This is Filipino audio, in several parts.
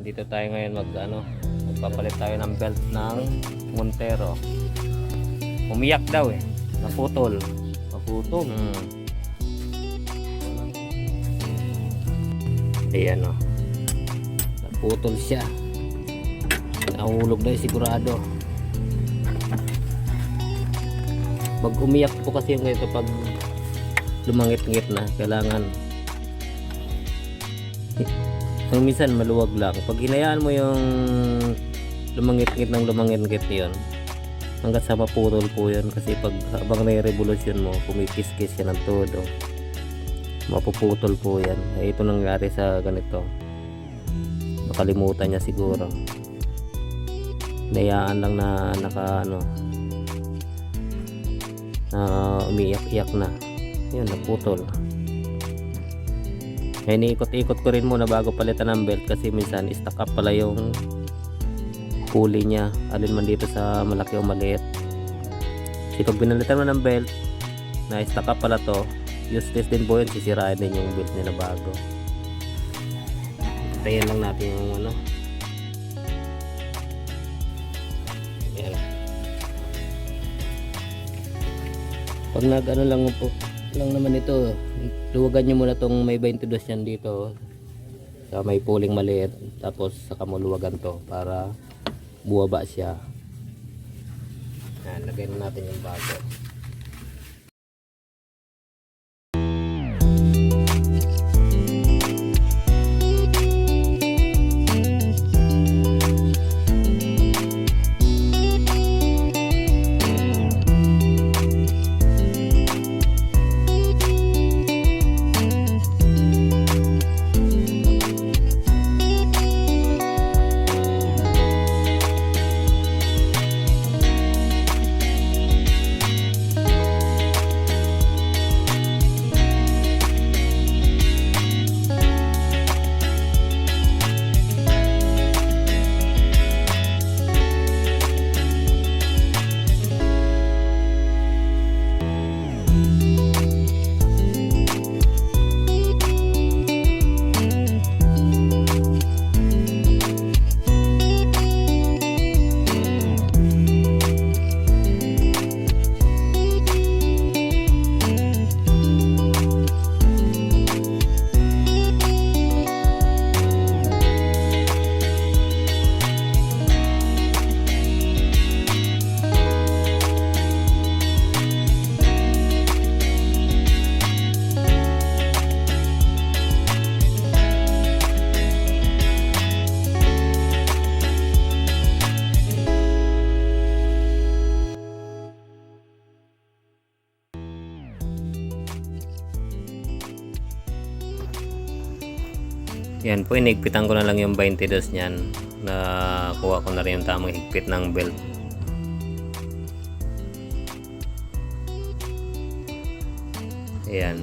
dito tayo ngayon mag ano, magpapalit tayo ng belt ng Montero. Umiyak daw eh. Naputol. Naputol. Hmm. Ayan o. Naputol siya. Nahulog na yun sigurado. Pag umiyak po kasi yung ganito pag lumangit-ngit na, kailangan ang minsan maluwag lang. Pag hinayaan mo yung lumangit-ngit ng lumangit-ngit yun, hanggat sa maputol po yun kasi pag habang nai-revolusyon mo, kumikis-kis yan ng todo. Mapuputol po yan. Eh, ito nangyari sa ganito. Makalimutan niya siguro. Nayaan lang na naka ano na umiiyak-iyak na. Yun, naputol. Kaya iniikot-ikot ko rin muna bago palitan ng belt kasi minsan stuck up pala yung pulley niya. Alin man dito sa malaki o maliit. Kasi pag binalitan mo ng belt na stuck up pala to, useless din po yun. Sisirain din yung belt niya na bago. Tayan lang natin yung ano. Ayan. Pag nag ano lang po lang naman ito, luwagan nyo muna tong may 22 yan dito. Sa may puling maliit. Tapos saka mo luwagan to para buwaba siya. Yan, lagay na natin yung bago yan po inigpitan ko na lang yung 22 niyan. Na kuha ko na rin yung tamang higpit ng belt. Ayan.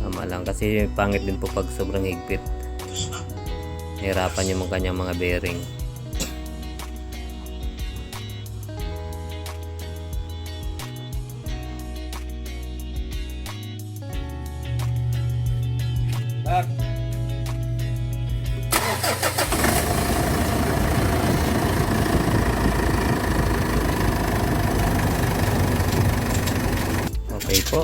Tama lang kasi pangit din po pag sobrang higpit. Hirapan yung kanyang mga bearing okay po.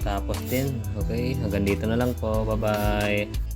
Tapos din. Okay hanggang dito na lang po. Bye bye